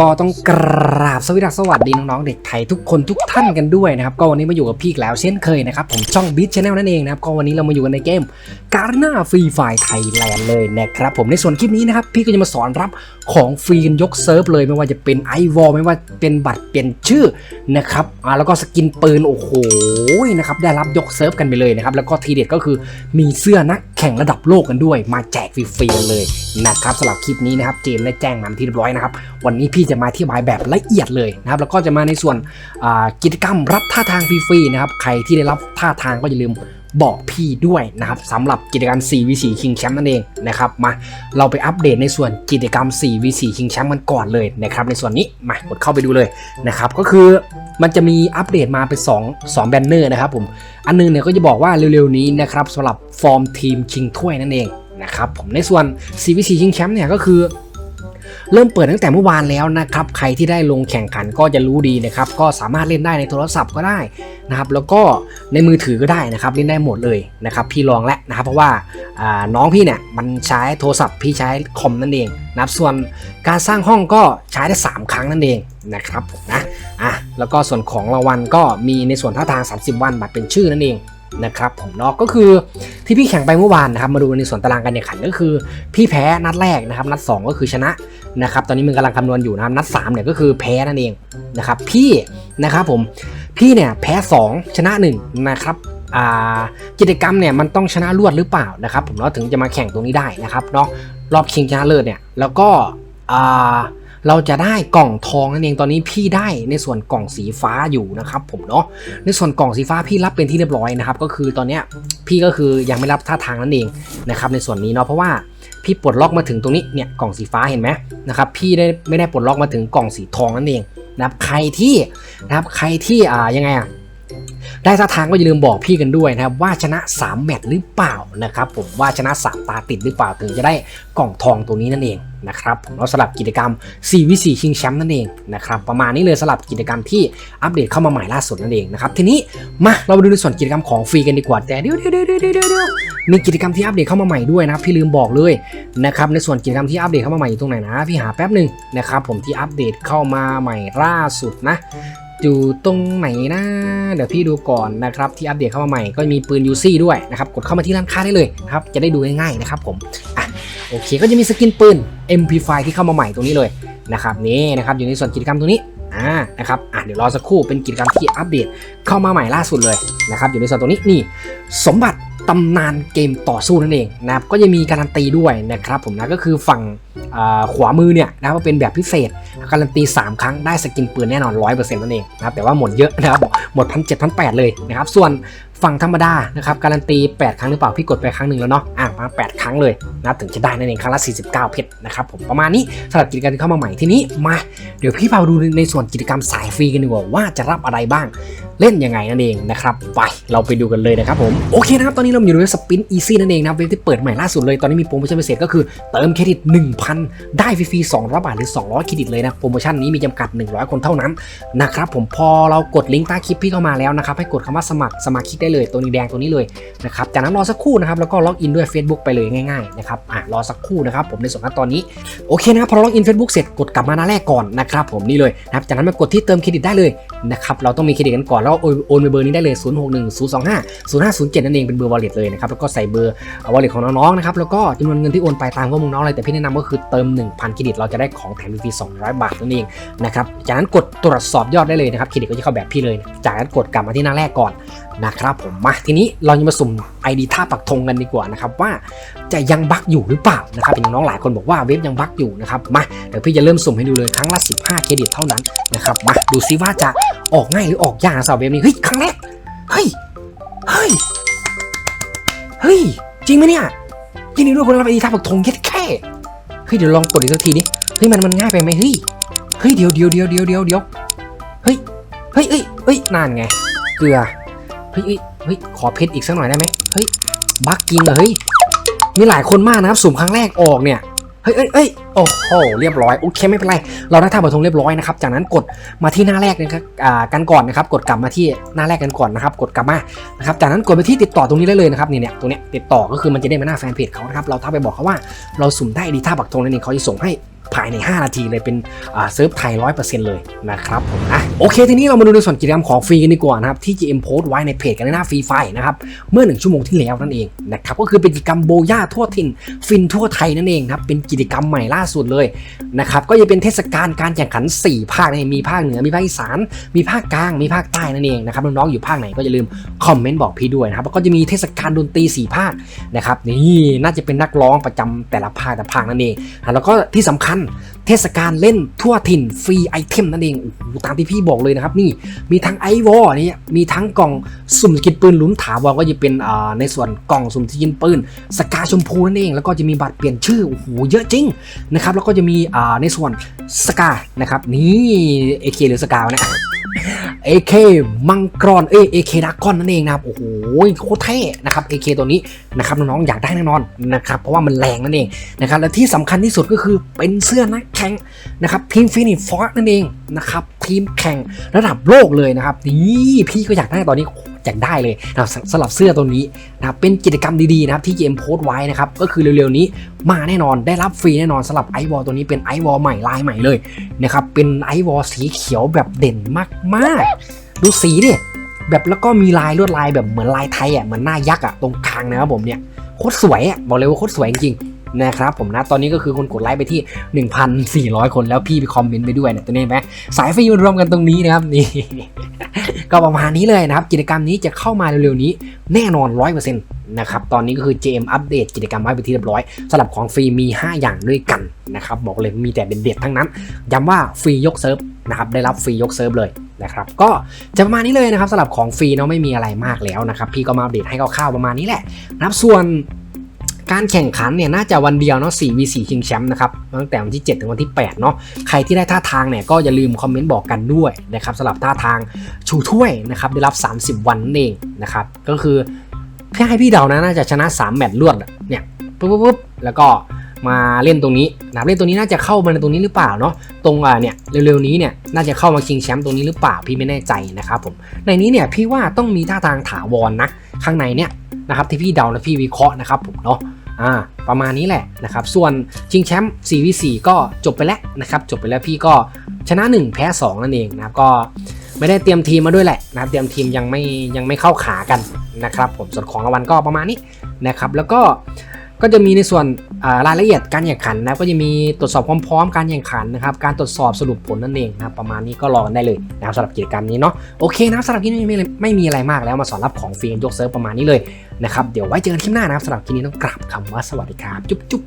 ก็ต้องกราบสวัสดีสวัสดีน้องๆเด็กไทยทุกคนทุกท่านกันด้วยนะครับก็วันนี้มาอยู่กับพี่แล้วเช่นเคยนะครับผมช่องบิ๊ชชาแนลนั่นเองนะครับก็วันนี้เรามาอยู่กันในเกมการ์นาฟรีไฟไทยแลนด์เลยนะครับผมในส่วนคลิปนี้นะครับพี่ก็จะมาสอนรับของฟรีกันยกเซิร์ฟเลยไม่ว่าจะเป็นไอวอลไม่ว่าเป็นบัตรเปลี่ยนชื่อนะครับอ่าแล้วก็สกินปืนโอ้โหนะครับได้รับยกเซิร์ฟกันไปเลยนะครับแล้วก็ทีเด็ดก็คือมีเสื้อนัก แข่งระดับโลกกันด้วย มาแจกฟรีๆเลยนะครับสำหรับคลิปนี้นะครับเจมส์ได้แจ้งมาเป็นที่เรียบร้อยนะครับ วันนี้พี่จะมาอธิบายแบบละเอียดเลยนะครับ แล้วก็จะมาในส่วนกิจกรรมรับท่าทางฟรีๆนะครับ ใครที่ได้รับท่าทางก็อย่าลืมบอกพี่ด้วยนะครับสำหรับกิจกรรม 4v4 King Champ นั่นเองนะครับมาเราไปอัปเดตในส่วนกิจกรรม 4v4 King Champ กันก่อนเลยนะครับในส่วนนี้มากดเข้าไปดูเลยนะครับก็คือ มันจะมีอัปเดตมาเป็น2 2แบนเนอร์นะครับผมอันนึงเนี่ยก็จะบอกว่าเร็วๆนี้นะครับสำหรับฟอร์มทีมชิงถ้วยนั่นเองนะครับผมในส่วน 4v4 King Champ เนี่ยก็คือเริ่มเปิดตั้งแต่เมื่อวานแล้วนะครับ ใครที่ได้ลงแข่งขันก็จะรู้ดีนะครับ ก็สามารถเล่นได้ในโทรศัพท์ก็ได้นะครับ แล้วก็ในมือถือก็ได้นะครับ เล่นได้หมดเลยนะครับ พี่ลองแล้วนะครับ เพราะว่าอ่าน้องพี่เนี่ยมันใช้โทรศัพท์พี่ใช้คอมนั่นเองนะครับ ส่วนการสร้างห้องก็ใช้ได้ 3 ครั้งนั่นเองนะครับผมนะ อะแล้วก็ส่วนของรางวัลก็มีในส่วนท่าทาง 30 วันบัตรเป็นชื่อนั่นเองนะครับผมเนาะก็คือที่พี่แข่งไปเมื่อวานนะครับมาดูในส่วนตารางการแข่งขันก็คือ พี่แพ้นัดแรกนะครับนัด 2 ก็คือชนะนะครับตอนนี้มึงกำลังคำนวณอยู่นะครับนัด3เนี่ยก็คือแพ้นั่นเองนะครับพี่นะครับผมพี่เนี่ยแพ้ 2 ชนะ 1 นะครับกิจกรรมเนี่ยมันต้องชนะรวดหรือเปล่านะครับผมเนาะถึงจะมาแข่งตรงนี้ได้นะครับเนาะรอบชิงชนะเลิศเนี่ยแล้วก็อ่า เราจะได้กล่องทองนั่นเองตอนนี้พี่ได้ในส่วนกล่องสีฟ้าอยู่นะครับผมเนาะในส่วนกล่องสีฟ้าพี่รับเป็นที่เรียบร้อยนะครับก็คือตอนเนี้ยพี่ก็คือยังไม่รับท่าทางนั่นเองนะครับในส่วนนี้เนาะเพราะว่าพี่ปลดล็อกมาถึงตรงนี้เนี่ยกล่องสีฟ้าเห็นไหมนะครับพี่ได้ไม่ได้ปลดล็อกมาถึงกล่องสีทองนั่นเองนะครับใครที่นะครับใครที่อ่ายังไงอะ ได้ท่าทางก็อย่าลืมบอกพี่กันด้วยนะครับว่าชนะ 3 แมตช์หรือเปล่านะครับผมว่าชนะ 3 ตาติดหรือเปล่าถึงจะได้กล่องทองตัวนี้นั่นเองนะครับผมเราสลับกิจกรรม 4v4 ชิงแชมป์นั่นเองนะครับประมาณนี้เลยสลับกิจกรรมที่อัปเดตเข้ามาใหม่ล่าสุดนั่นเองนะครับทีนี้มาเรามาดูในส่วนกิจกรรมของฟรีกันดีกว่าแต่เดี๋ยวเดี๋ยวเดี๋ยวเดี๋ยวเดี๋ยวมีกิจกรรมที่อัปเดตเข้ามาใหม่ด้วยนะพี่ลืมบอกเลยนะครับในส่วนกิจกรรมที่อัปเดตเข้ามาใหม่อยู่ตรงไหนนะพี่หาแป๊บหนึ่งนะครับผมที่อัปเดตเข้ามาใหม่ล่าสุดนะ อยู่ตรงไหนนะเดี๋ยวพี่ดูก่อนนะครับที่อัปเดตเข้ามาใหม่ก็มีปืนยูซี่ด้วยนะครับกดเข้ามาที่ร้านค้าได้เลยนะครับจะได้ดูง่ายๆนะครับผมอะโอเคก็จะมีสกินปืน MP5 ที่เข้ามาใหม่ตรงนี้เลยนะครับนี่นะครับอยู่ในส่วนกิจกรรมตรงนี้อ่านะครับอะเดี๋ยวรอสักครู่เป็นกิจกรรมที่อัปเดตเข้ามาใหม่ล่าสุดเลยนะครับอยู่ในส่วนตรงนี้นี่สมบัติ ตำนานเกมต่อสู้นั่นเองนะครับก็จะมีการันตีด้วยนะครับผมนะก็คือฝั่งขวามือเนี่ยนะครับเป็นแบบพิเศษการันตี 3 ครั้งได้สกินปืนแน่นอน 100%นั่นเองนะครับแต่ว่าหมดเยอะนะครับหมดพันเจ็ดพันแปดเลยนะครับส่วนฝั่งธรรมดานะครับการันตี 8 ครั้งหรือเปล่าพี่กดไปครั้งหนึ่งแล้วเนาะอะมา 8 ครั้งเลยนะถึงจะได้นั่นเองครั้งละ 49 เพชรนะครับผมประมาณนี้สำหรับกิจกรรมที่เข้ามาใหม่ทีนี้มา เดี๋ยวพี่พาดูในส่วนกิจกรรมสายฟรีกันดีกว่าว่าจะรับอะไรบ้าง เล่นยังไงนั่นเองนะครับไปเราไปดูกันเลยนะครับผมโอเคนะครับตอนนี้เราอยู่ในสปินอีซี่นั่นเองนะเว็บที่เปิดใหม่ล่าสุดเลยตอนนี้มีโปรโมชั่นพิเศษก็คือเติมเครดิต 1,000 ได้ฟรีๆ200บาทหรือ 200เครดิตเลยนะโปรโมชั่นนี้มีจำกัด 100 คนเท่านั้นนะครับผมพอเรากดลิงก์ใต้คลิปพี่เข้ามาแล้วนะครับให้กดคำว่าสมัครสมาชิกได้เลยตัวนี้แดงตัวนี้เลยนะครับจากนั้นรอสักครู่นะครับแล้วก็ล็อกอินด้วย Facebook ไปเลยง่ายๆนะครับอะรอสักครู่นะครับผมในส่วนขั้นตอนนี้โอเคนะครับพอเราล็อกอิน Facebook เสร็จกดกลับมาหน้าแรกก่อนนะครับผมนี่เลยนะครับจากนั้นมากดที่เติมเครดิตได้เลยนะครับเราต้องมีเครดิตกันก่อนแล้วโอนไปเบอร์นี้ได้เลย 0 6 1 0 2 5 0 5 0 7 นั่นเองเป็นเบอร์ wallet เลยนะครับแล้วก็ใส่เบอร์วอลเล็ตของน้องๆนะครับแล้วก็จำนวนเงินที่โอนไปตามข้อมูลน้องเลยแต่พี่แนะนำก็คือเติม 1,000เครดิตเราจะได้ของแถมฟรี200 บาทนั่นเองนะครับจากนั้นกดตรวจสอบยอดได้เลยนะครับเครดิตก็จะเข้าแบบพี่เลย จากนั้นกดกลับมาที่หน้าแรกก่อนนะครับผมมาทีนี้เราจะมาสุ่ม ID ท่าปักธงกันดีกว่านะครับว่าจะยังบั๊กอยู่หรือเปล่านะครับเป็นน้องๆหลายคนบอกว่าเว็บยังบั๊กอยู่นะครับมาเดี๋ยวพี่จะเริ่มสุ่มให้ดูเลยครั้งละ 15 เครดิตเท่านั้นนะครับมาดูซิว่าจะออกง่ายหรือออกยากสำหรับเว็บนี้เฮ้ยครั้งแรกเฮ้ยเฮ้ยเฮ้ยจริงไหมเนี่ยยินดีด้วยคนรับ ID ท่าปักธงแค่แค่เฮ้ยเดี๋ยวลองกดอีกสักทีดิเฮ้ยมันมันง่ายไปไหมเฮ้ยเฮ้ยเดี๋ยวเดี๋ยวเดี๋ยวเดี๋ยวเดี๋ยวเดี๋ยวเฮ้ยเฮ้ยเฮ้ยเฮ้ยนั่นไงเกลือเฮ้ยเฮ้ยขอเพชรอีกสักหน่อยได้ไหมเฮ้ยบักจริงเหรอเฮ้ยมีหลายคนมากนะครับสุ่มครั้งแรกออกเนี่ย เฮ้ยเฮ้ยเฮ้ยโอ้โห เรียบร้อย โอเค ไม่เป็นไร เราได้ท่าบัตรทงเรียบร้อยนะครับ จากนั้นกดมาที่หน้าแรกนะครับอ่ากันก่อนนะครับ กดกลับมาที่หน้าแรกกันก่อนนะครับ กดกลับมา นะครับ จากนั้นกดไปที่ติดต่อตรงนี้ได้เลยนะครับเนี่ยเนี่ยตรงเนี้ยติดต่อก็คือมันจะได้มาหน้าแฟนเพจเขานะครับ เราทักไปบอกเขาว่าเราสุ่มได้ดีท่าบักทงนั่นเองเขาจะส่งให้ ภายใน 5 นาทีเลยเป็นเซิร์ฟไทย 100%เลยนะครับผมนะโอเค ทีนี้เรามาดูในส่วนกิจกรรมของฟรีกันดีกว่านะครับที่ GM โพสต์ไว้ในเพจกันหน้าฟรีไฟนะครับเมื่อ 1 ชั่วโมงที่แล้วนั่นเองนะครับก็คือเป็นกิจกรรมโบย่าทั่วถิ่นฟินทั่วไทยนั่นเองครับเป็นกิจกรรมใหม่ล่าสุดเลยนะครับก็จะเป็นเทศกาลการแข่งขัน 4 ภาคนะมีภาคเหนือมีภาคอีสานมีภาคกลางมีภาคใต้นั่นเองนะครับน้องๆอยู่ภาคไหนก็อย่าลืมคอมเมนต์บอกพี่ด้วยนะครับแล้วก็จะมีเทศกาลดนตรีสี่ภาคนะครับนี่น่าจะเป็นนักร้องประจำแต่ละภาคแต่ภาคนั่นเองแล้วก็ที่สำคัญเทศกาลเล่นทั่วถิ่นฟรีไอเทมนั่นเองโอ้โหตามที่พี่บอกเลยนะครับ นี่มีทั้งไอวอลนี่มีทั้งกล่องสุ่มสกินปืนลุ้นถาวรก็จะเป็นในส่วนกล่องสุ่มสกินปืนสกาชมพูนั่นเอง แล้วก็จะมีบัตรเปลี่ยนชื่อโอ้โหเยอะจริงนะครับแล้วก็จะมีในส่วนสกานะครับนี่เอเคหรือสกาวะเนี่ย AK มังกรเอ้ย AK ดากอนนั่นเองนะครับโอ้โหโคตรเท่นะครับ AK ตัวนี้นะครับน้องๆอยากได้แน่นอนนะครับเพราะว่ามันแรงนั่นเองนะครับและที่สำคัญที่สุดก็คือเป็นเสื้อนักแข่งนะครับทีมฟินิฟอร์นั่นเองนะครับทีมแข่งระดับโลกเลยนะครับนี่พี่ก็อยากได้ตอนนี้อยากได้เลยนะครับสสำหรับเสื้อตัวนี้นะครับเป็นกิจกรรมดีๆนะครับที่เกมโพสต์ไว้นะครับก็คือเร็วๆนี้มาแน่นอนได้รับฟรีแน่นอนสำหรับไอวอลตัวนี้เป็นไอวอลใหม่ลายใหม่เลยนะครับเป็นไอวอลสีเขียวแบบเด่นมากๆ ดูสีดิแบบแล้วก็มีลายลวดลายแบบเหมือนลายไทยอะเหมือนหน้ายักษ์อะตรงกลางนะครับผมเนี่ยโคตรสวยอะบอกเลยว่าโคตรสวยจริงๆ นะครับผมนะตอนนี้ก็คือคนกดไลค์ไปที่ 1,400 คนแล้วพี่ไปคอมเมนต์ไปด้วยเนี่ยตัวนี้เห็นไหมสายฟรีมารวมกันตรงนี้นะครับนี่ก็ประมาณนี้เลยนะครับ กิจกรรมนี้จะเข้ามาเร็วๆนี้แน่นอน 100%นะครับตอนนี้ก็คือ JM อัปเดตกิจกรรมไว้เป็นที่เรียบร้อยสำหรับของฟรีมี 5 อย่างด้วยกันนะครับบอกเลยมีแต่เด็ดๆทั้งนั้นย้ำว่าฟรียกเซิร์ฟนะครับได้รับฟรียกเซิร์ฟเลยนะครับก็จะประมาณนี้เลยนะครับสำหรับของฟรีเนาะไม่มีอะไรมากแล้วนะครับพี่ก็มาอัปเดตให้คร่าวๆประมาณนี้แหละนะครับส่วน การแข่งขันเนี่ยน่าจะวันเดียวเนาะ 4v4 ชิงแชมป์นะครับ ตั้งแต่วันที่ 7 ถึงวันที่ 8 เนาะ ใครที่ได้ท่าทางเนี่ยก็อย่าลืมคอมเมนต์บอกกันด้วยนะครับสำหรับท่าทางชูถ้วยนะครับได้รับ 30 วันนั่นเองนะครับ ก็คือพี่ให้พี่เดานะน่าจะชนะ 3 แมตช์รวดเนี่ยปุ๊บปุ๊บปุ๊บแล้วก็มาเล่นตรงนี้นะเล่นตรงนี้น่าจะเข้ามาในตรงนี้หรือเปล่าเนาะตรงอ่าเนี่ยเร็วๆนี้เนี่ยน่าจะเข้ามาชิงแชมป์ตรงนี้หรือเปล่าพี่ไม่แน่ใจนะครับผมในนี้เนี่ยพี่ว่าต้องมีท่าทางถาวรนะข้างในเนี่ยนะครับที่พี่เดาและพี่วิเคราะห์นะครับผมเนาะ อ่าประมาณนี้แหละนะครับ ส่วนชิงแชมป์ 4v4 ก็จบไปแล้วนะครับ จบไปแล้วพี่ก็ชนะ 1 แพ้ 2 นั่นเองนะครับก็ไม่ได้เตรียมทีมมาด้วยแหละนะครับเตรียมทีมยังไม่ยังไม่เข้าขากันนะครับ ผมส่วนของรางวัลก็ประมาณนี้นะครับ แล้วก็ก็จะมีในส่วน รายละเอียดการแข่งขันนะก็จะมีตรวจสอบความพร้อมการแข่งขันนะครับการตรวจสอบสรุปผลนั่นเองนะประมาณนี้ก็รอกันได้เลยนะครับสำหรับกิจกรรมนี้เนาะโอเคนะครับสำหรับที่นี้ไม่ไม่มีอะไรมากแล้วมาสอนรับของฟรียกเซิร์ฟประมาณนี้เลยนะครับเดี๋ยวไว้เจอกันคลิปหน้านะครับสำหรับคลิปนี้ต้องกราบคำว่าสวัสดีครับจุ๊บจุ๊บ